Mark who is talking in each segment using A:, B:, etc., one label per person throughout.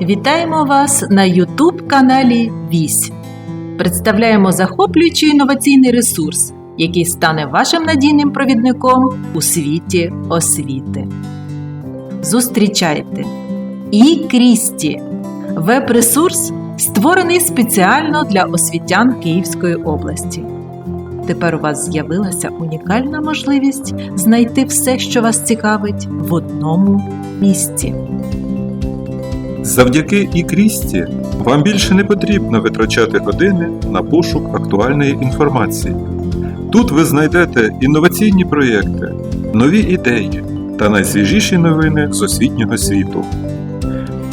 A: Вітаємо вас на YouTube каналі Вісь. Представляємо захоплюючий інноваційний ресурс, який стане вашим надійним провідником у світі освіти. Зустрічайте і Крісті веб-ресурс, створений спеціально для освітян Київської області. Тепер у вас з'явилася унікальна можливість знайти все, що вас цікавить, в одному місці.
B: Завдяки іКрісті вам більше не потрібно витрачати години на пошук актуальної інформації. Тут ви знайдете інноваційні проєкти, нові ідеї та найсвіжіші новини з освітнього світу.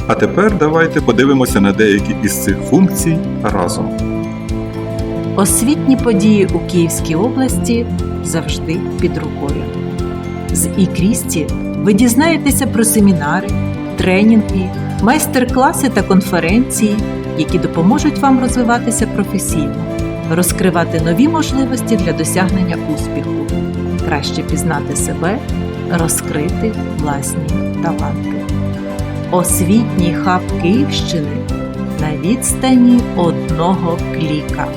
B: А тепер давайте подивимося на деякі із цих функцій разом.
A: Освітні події у Київській області завжди під рукою. З іКрісті ви дізнаєтеся про семінари, тренінги, майстер-класи та конференції, які допоможуть вам розвиватися професійно, розкривати нові можливості для досягнення успіху, краще пізнати себе, розкрити власні таланти. Освітній хаб Київщини на відстані одного кліка.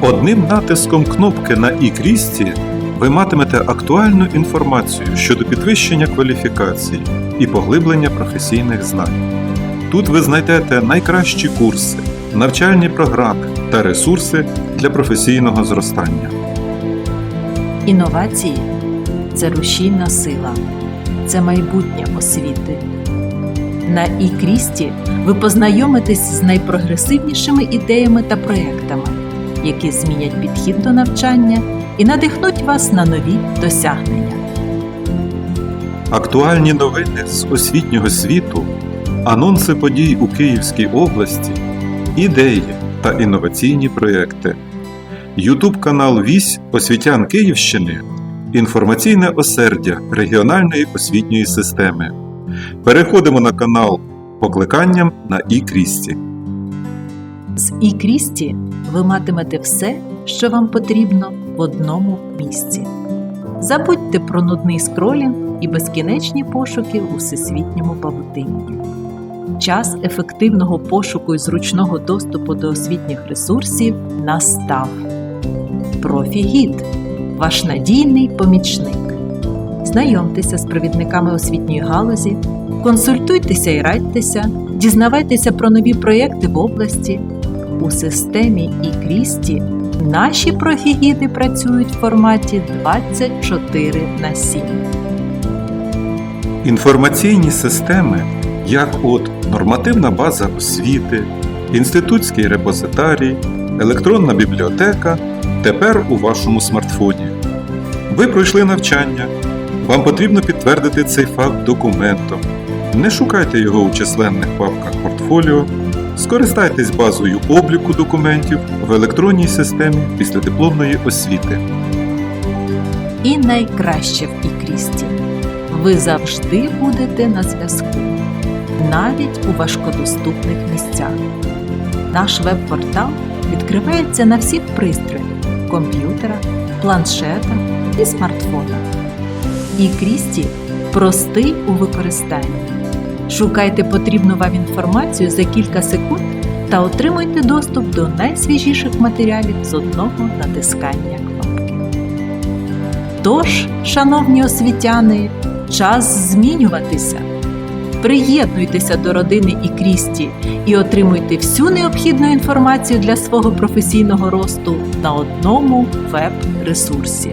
B: Одним натиском кнопки на іКрісті ви матимете актуальну інформацію щодо підвищення кваліфікації і поглиблення професійних знань. Тут ви знайдете найкращі курси, навчальні програми та ресурси для професійного зростання.
A: Інновації це рушійна сила, це майбутнє освіти. На іКрісті ви познайомитесь з найпрогресивнішими ідеями та проєктами, які змінять підхід до навчання і надихнуть вас на нові досягнення.
B: Актуальні новини з освітнього світу, анонси подій у Київській області, ідеї та інноваційні проєкти. Ютуб канал Вісь Освітян Київщини інформаційне осердя регіональної освітньої системи. Переходимо на канал покликанням на іКрісті.
A: З іКрісті ви матимете все, що вам потрібно в одному місці. Забудьте про нудний скролінг і безкінечні пошуки у всесвітньому павутинні. Час ефективного пошуку і зручного доступу до освітніх ресурсів настав. Профігід ваш надійний помічник. Знайомтеся з провідниками освітньої галузі, консультуйтеся і радьтеся, дізнавайтеся про нові проєкти в області. У системі іКрісті наші профігіди працюють в форматі 24 на 7.
B: Інформаційні системи, як от нормативна база освіти, інститутський репозитарій, електронна бібліотека, тепер у вашому смартфоні. Ви пройшли навчання. Вам потрібно підтвердити цей факт документом. Не шукайте його у численних папках портфоліо. Скористайтесь базою обліку документів в електронній системі післядипломної освіти.
A: І найкраще в іКрісті. Ви завжди будете на зв'язку, навіть у важкодоступних місцях. Наш веб-портал відкривається на всіх пристроях комп'ютерах, планшетах і смартфонах. іКрісті простий у використанні. Шукайте потрібну вам інформацію за кілька секунд та отримуйте доступ до найсвіжіших матеріалів з одного натискання кнопки. Тож, шановні освітяни, час змінюватися. Приєднуйтеся до родини і Крісті і отримуйте всю необхідну інформацію для свого професійного росту на одному веб-ресурсі.